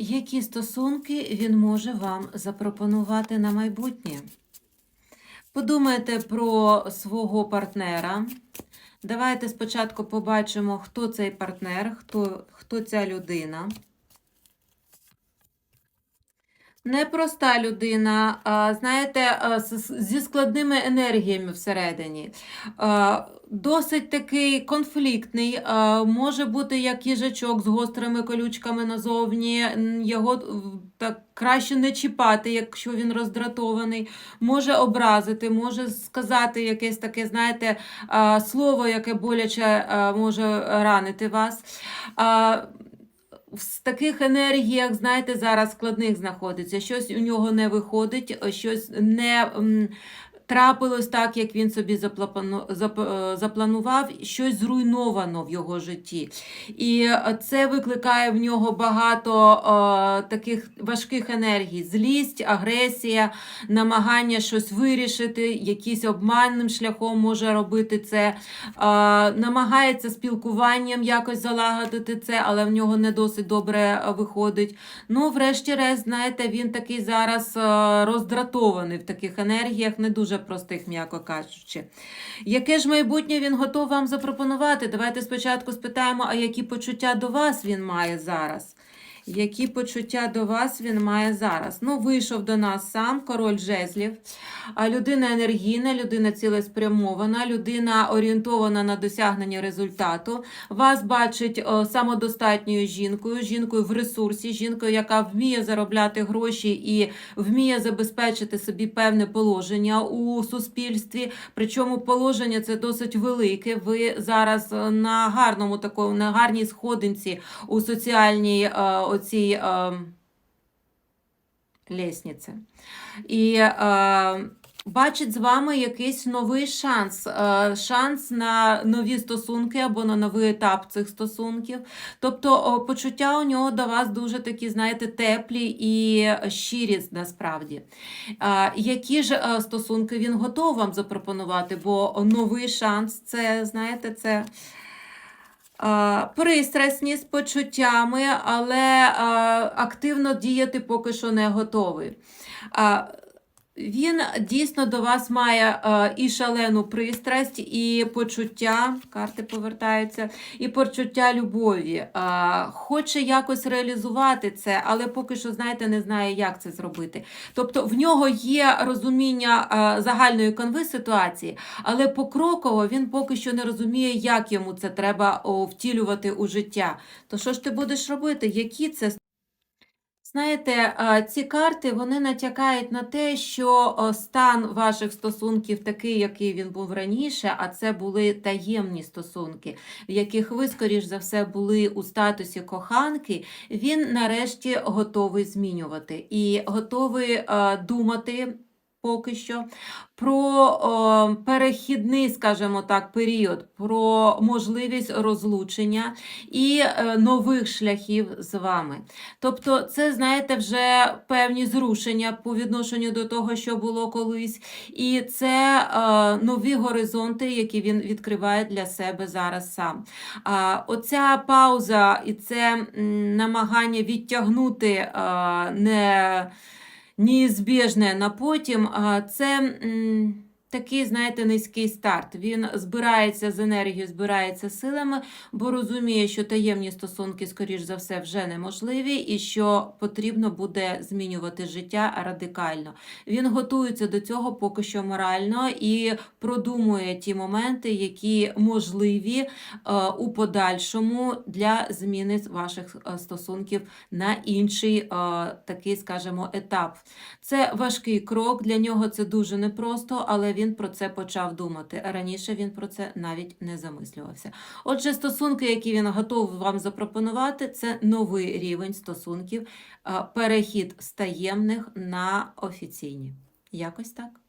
Які стосунки він може вам запропонувати на майбутнє? Подумайте про свого партнера. Давайте спочатку побачимо, хто цей партнер, хто, хто ця людина. Непроста людина, знаєте, зі складними енергіями всередині. Досить такий конфліктний, може бути як їжачок з гострими колючками назовні. Його так краще не чіпати, якщо він роздратований. Може образити, може сказати якесь таке, знаєте, слово, яке боляче може ранити вас. В таких енергіях, знаєте, зараз складних знаходиться. Щось у нього не виходить, щось не трапилось так, як він собі е, запланував, щось зруйновано в його житті. І це викликає в нього багато е, таких важких енергій: злість, агресія, намагання щось вирішити, якийсь обманним шляхом може робити це, е, намагається спілкуванням якось залагодити це, але в нього не досить добре виходить. Ну, врешті-решт, знаєте, він такий зараз роздратований в таких енергіях, не дуже простих, м'яко кажучи. Яке ж майбутнє він готов вам запропонувати? Давайте спочатку спитаємо, а які почуття до вас він має зараз? Які почуття до вас він має зараз? Ну, вийшов до нас сам король жезлів. Людина енергійна, людина цілеспрямована, людина орієнтована на досягнення результату. Вас бачить самодостатньою жінкою, жінкою в ресурсі, жінкою, яка вміє заробляти гроші і вміє забезпечити собі певне положення у суспільстві. Причому положення це досить велике. Ви зараз е, на гарному такому, на гарній сходинці у соціальній е, оцій е, лісниці. І е, бачить з вами якийсь новий шанс, е, шанс на нові стосунки або на новий етап цих стосунків. Тобто почуття у нього до вас дуже такі, знаєте, теплі і щирі насправді. Е, Які ж е, стосунки він готов вам запропонувати? Бо новий шанс це, знаєте, це. Пристрасні з почуттями, але активно діяти поки що не готовий. Він дійсно до вас має е, і шалену пристрасть, і почуття, карти повертаються, і почуття любові. Е, Хоче якось реалізувати це, але поки що, знаєте, не знає, як це зробити. Тобто в нього є розуміння е, загальної канви ситуації, але покроково він поки що не розуміє, як йому це треба втілювати у життя. То що ж ти будеш робити? Які це Знаєте, ці карти вони натякають на те, що стан ваших стосунків такий, який він був раніше, а це були таємні стосунки, в яких ви, скоріш за все, були у статусі коханки, він нарешті готовий змінювати і готовий думати. Поки що про о, перехідний, скажімо так, період, про можливість розлучення і е, нових шляхів з вами. Тобто, це, знаєте, вже певні зрушення по відношенню до того, що було колись, і це е, нові горизонти, які він відкриває для себе зараз сам. А, оця пауза і це намагання відтягнути е, не неізбіжне на потім, це такий, знаєте, низький старт. Він збирається з енергією, збирається силами, бо розуміє, що таємні стосунки, скоріш за все, вже неможливі, і що потрібно буде змінювати життя радикально. Він готується до цього поки що морально і продумує ті моменти, які можливі е, у подальшому для зміни ваших е, стосунків на інший е, такий, скажімо, етап. Це важкий крок, для нього це дуже непросто, але він про це почав думати. Раніше він про це навіть не замислювався. Отже, стосунки, які він готовий вам запропонувати, це новий рівень стосунків, е, перехід з таємних на офіційні. Якось так.